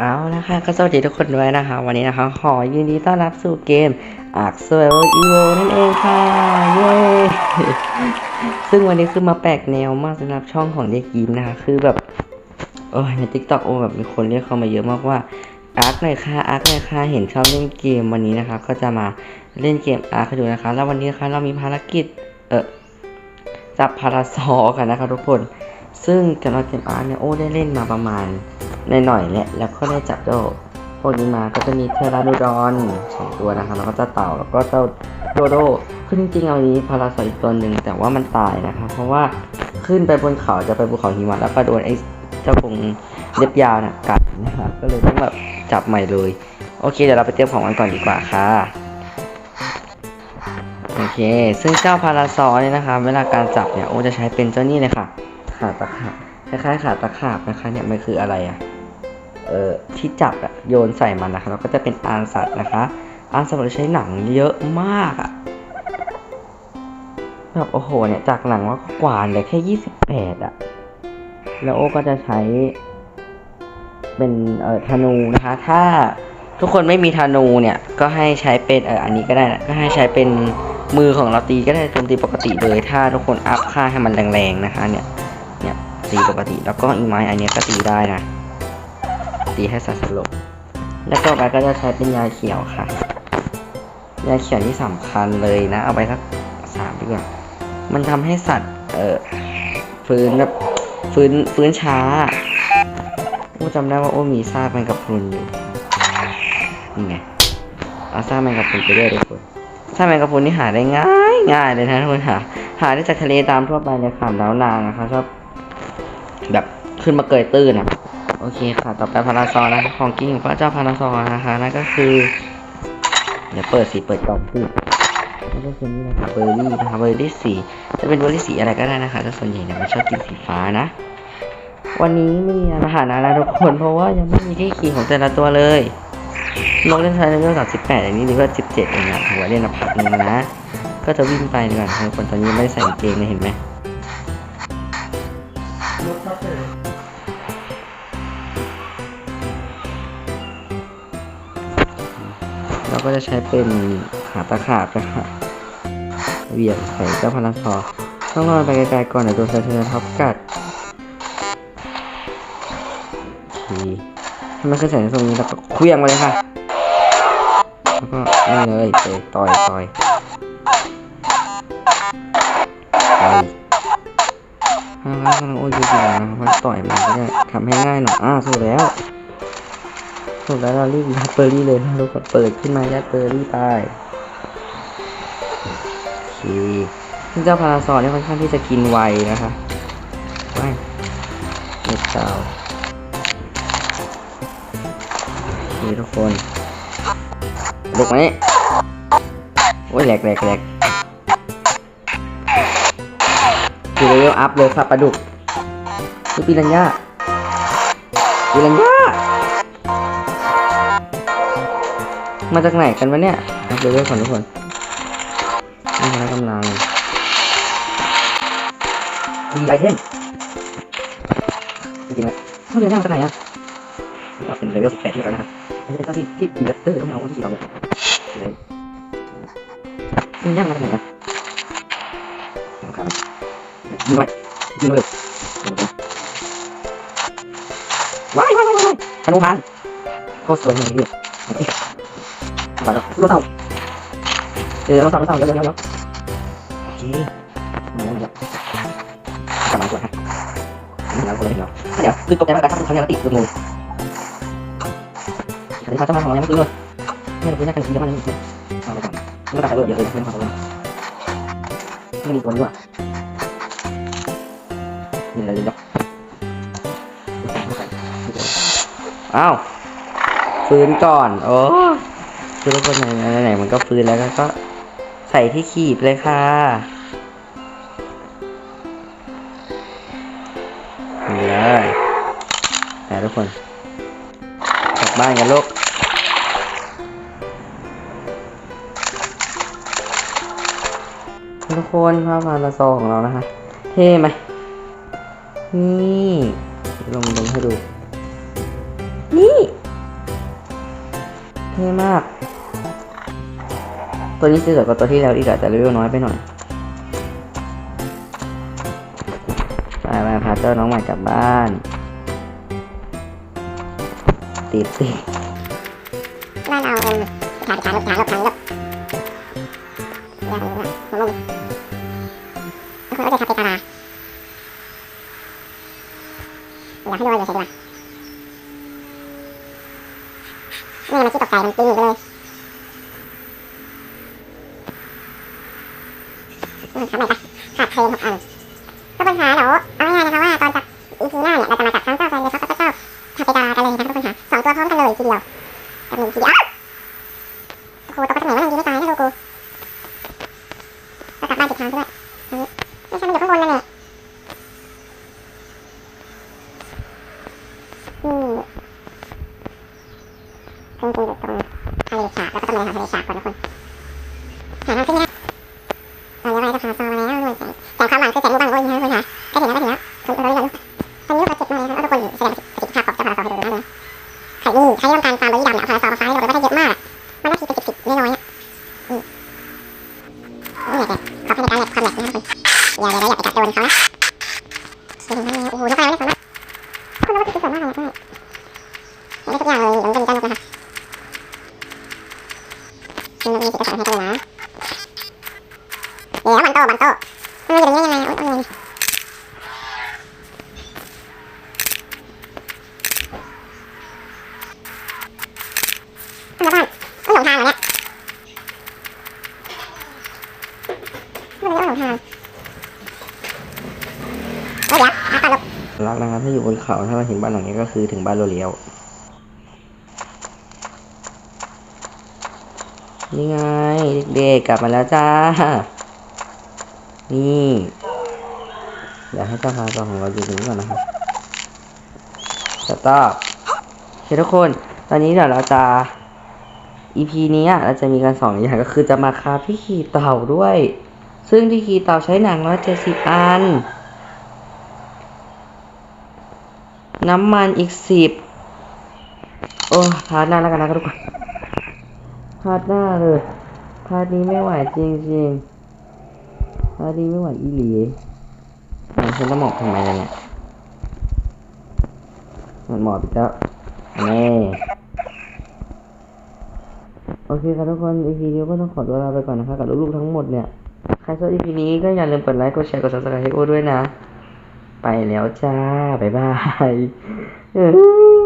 เอาละค่ะก็สวัสดีทุกคนด้วยนะคะ วันนี้นะคะ ขอยินดีต้อนรับสู่เกม Ark Survival Evo นั่นเองค่ะ เย้ ซึ่งวันนี้คือมาแปลกแนวมากสำหรับช่องของเด็กยิ้มนะคะ คือแบบโอ้ยใน TikTok โอ้แบบมีคนเรียกเข้ามาเยอะมากว่าอาร์คหน่อยค่ะอาร์คหน่อยค่ะเห็นชอบเล่นเกมวันนี้นะคะ ก็จะมาเล่นเกมอาร์คดูนะคะ แล้ววันนี้นะคะเรามีภารกิจเออจับพาราซอกันนะคะทุกคน ซึ่งสำหรับเกมอาร์เนี่ยโอ้ได้เล่นมาประมาณในหน่อยแหละแล้วก็ได้จับเจ้าพวกนี้มาก็จะมีเทราโดดอนสองตัวนะคะแล้วก็เจ้าเต่าแล้วก็เจ้าโดโดคือจริงๆเอานี้พาราซออีกตัวหนึ่งแต่ว่ามันตายนะคะเพราะว่าขึ้นไปบนเขาจะไปภูเขาหิมะแล้วก็โดนไอ้เจ้าพงเล็บยาวน่ะกัดนะคะก็เลยต้องแบบจับใหม่เลย โอเคเดี๋ยวเราไปเตรียมของกันก่อนดีกว่าค่ะโอเค ซึ่งเจ้าพาราซอเนี่ยนะคะ เวลาการจับเนี่ยโอจะใช้เป็นเจ้านี่เลยค่ะ ขาตะขาบคล้ายๆขาตะขาบนะคะ เนี่ยมันคืออะไรอะ่ะเอ่อที่จับอะโยนใส่มันนะคะแล้วก็จะเป็นอานสัตว์นะคะอานสัตว์เราใช้หนังเยอะมากอะแบบโอ้โหเนี่ยจากหนังว่ากวานเลยแค่ยี่สิบแปดอะแล้วโอก็จะใช้ เป็นเอ่อธนูนะคะ ถ้าทุกคนไม่มีธนูเนี่ย ก็ให้ใช้เป็นเอออันนี้ก็ได้นะก็ให้ใช้เป็นมือของเราตีก็ได้โจมตีปกติเลย ถ้าทุกคนอัพค่าให้มันแรงๆนะคะ เนี่ย ตีปกติ แล้วก็อีไม้อันนี้ก็ตีได้นะ ตีให้สัตว์สลบ แล้วต่อไปก็จะใช้เป็นยาเขียวค่ะ ยาเขียวที่สำคัญเลยนะ เอาไปสักสามดีกว่า มันทำให้สัตว์เอ่อฟื้นแบบฟื้นฟื้นช้าโอ้จำได้ว่าโอ้มีซากแมงกะพรุนอยู่นี่ไงเอาซากแมงกะพรุนไปด้วยทุกคนซากแมงกะพรุนนี่หาได้ง่ายง่ายเลยนะทุกคนหาหาได้จากทะเลตามทั่วไปเลยค่ะแล้วนางนะคะชอบแบบ ขึ้นมาเกยตื้นอะโอเคค่ะ ต่อไปพาราซอนะคะของกินของพระเจ้าพาราซอนะคะนั่นก็คือ เดี๋ยวเปิดสีเปิดกล่องสินั่นก็คือนี่นะคะเบอร์รี่นะคะเบอร์รี่สีจะเป็นเบอร์รี่สีอะไรก็ได้นะคะแต่ส่วนใหญ่เนี่ยมันชอบกินสีฟ้านะ วันนี้ไม่มีอาหารนะทุกคนเพราะว่ายังไม่มีที่ขี่ของแต่ละตัวเลยนกเล่นไทยเลเวลสามสิบแปดอันนี้เลเวลสิบเจ็ดเองนะถือว่าเล่นมาพักนึงนะ ก็จะวิ่งไปดีกว่าทุกคนตอนนี้ไม่ใส่เกงเลยเห็นไหม เราก็จะใช้เป็นขาตะขาบนะคะเวียงใส่เจ้าพาราซอต้องรอไปไกลๆก่อนเดี๋ยวโดนสะเทือนท็อปกัดโอเคถ้ามันขึ้นใส่ในตรงนี้เราก็เคลี้ยงไปเลยค่ะ แล้วก็นี่เลยเตะต่อยต่อยต่อยห้าร้อยกำลังโอ้ยจริงๆนะเพราต่อยมันก็ได้ทำให้ง่ายหน่อยอ่าสู้แล้ว สู้แล้วเรารีบยัดเบอร์รี่เลยนะทุกคนเปิดขึ้นมายัดเบอร์รี่ไปโอเคซึ่งเจ้าพาราซอนเนี่ยค่อนข้างที่จะกินไวนะคะไวเม็ดเต่าโอเคทุกคนลุกไหมโอ้ยแหลกแหลกแหลกคือเลเวลอัพเลยค่ะปลาดุกคือปีรัญญาปีรัญญา มาจากไหนกันวะเนี่ยอัพเลเวลก่อนทุกคนนี่พละกำลังมีไอเทมจริงๆนะเขาเรียนได้มาจากไหนอะเป็นเลเวลสิบแปดที่แล้วนะครับไม่ใช่เจ้าที่ที่อินเวสเตอร์ต้องเอาที่เราเลยมันยากมาจากไหนะครับยิงไปยิงเลยว้ายว้ายว้ายว้ายธนูพันโคตรสวยเลยเนี่ย มาแล้วรถเต่าเออรถเต่ารถเต่าเดี๋ยวเยวเดี๋ยวโอเคมาแล้วมาแล้วกำลังสวยฮะนี่เราคนเลยเนาะเดี๋ยวคือตกใจมากแต่ถ้าเขายังติดคืองูสวัสดีครับเจ้ามาของยังไม่ซื้อเลยนี่ราซื้อได้กันทีเดียวมันนี่เอาไปก่อนนี่ก็ตัดเออเดี๋ยวเลยเพื่อนเขาเลยไม่มีตัวนี้ว่ะนี่เลยเนาะอ้าวฟื้นก่อน โอ้ คือทุกคนไหนไหนมันก็ฟื้นแล้วก็ใส่ที่ขีบเลยค่ะนี่เลยแต่ทุกคนกลับบ้านกันลูกทุกคนภาพพาราโซของเรานะคะเท่ไหมนี่ลงลงให้ดู นี่ เท่มาก ตัวนี้จะสวยกว่าตัวที่แล้วอีกอะแต่เลเวลน้อยไปหน่อยไปไปพาเจ้าน้องใหม่กลับบ้าน ติดติดบ้านเอาเป็นฐานฐานลูกฐานลูกฐานลูกอย่างนี้นะหัวมุมคนก็จะทับไปตลาดอยากให้ดูว่าอยู่เฉยดีกว่านี่มันที่ตกใจมันปีนหนีไปเลย ทำไมปะขาดเทรนหกอันก็ปัญหาเดี๋ยวเอาง่ายๆนะคะว่าตอนจากอีพีหน้าเนี่ยเราจะมาจับทั้งเจ้าแฟนเลยแล้วก็เจ้าทับไปตาลากันเลยนะคะทุกคนค่ะสองตัวพร้อมกันเลยทีเดียวกับหนึ่งทีเดียวโอ้โหตกไปทางไหนวะยังไม่ตายนะโลกูก็กลับบ้านผิดทางด้วยไม่ใช่มันอยู่ข้างบนนั่นแหละนี่เพิ่งกินอยู่ตรงทะเลสาบแล้วก็ต้องไปหาทะเลสาบก่อนทุกคน ใครนี่ใช้ต้องการตามเบอร์ยี่ดำเนี่ยเอาพาราซอมาใช้เลยว่าได้เยอะมากมันนาทีเป็นสิบสิบน้อยๆอะนี่นี่แหละขอให้ในการแหลกความแหลกนะครับอย่าเลยนะอย่าไปจับโดนเขานะโอ้โหนกอะไรไม่สามารถคุณรู้ว่าคือสวยมากเลยใช่ได้ทุกอย่างเลย ลกรักนะครับ ถ้าอยู่บนเขาถ้ามาถึงบ้านหลังนี้ก็คือถึงบ้านโรเลียวนี่ไงเด็กๆกลับมาแล้วจ้า นี่เดี๋ยวให้เจ้าพาซอของเราอยู่ตรงนี้ก่อนนะครับสต็อปโอเคทุกคน ตอนนี้เดี๋ยวเราจะ EP นี้เราจะมีกันสองอย่างก็คือจะมาคาที่ขี่เต่าด้วย ซึ่งที่ขี่เต่าใช้หนังร้อยเจ็ดสิบอัน น้ำมันอีกสิบโอ้พาร์ทหน้าแล้วกันนะครับทุกคนพาร์ทหน้าเลยพาร์ทนี้ไม่ไหวจริงๆพาร์ทนี้ไม่ไหวอีหลีมันฉันต้องหมอบทำไมล่ะเนี่ยมันหมอบอีกแล้วนี่โอเคครับทุกคน EP นี้ก็ต้องขอตัวลาไปก่อนนะครับกับลูกๆทั้งหมดเนี่ย ใครชอบ EP นี้ก็อย่าลืมกดไลค์ กดแชร์ กด subscribe ให้โอ้ด้วยนะ ไปแล้วจ้า บ๊ายบายเอ้ย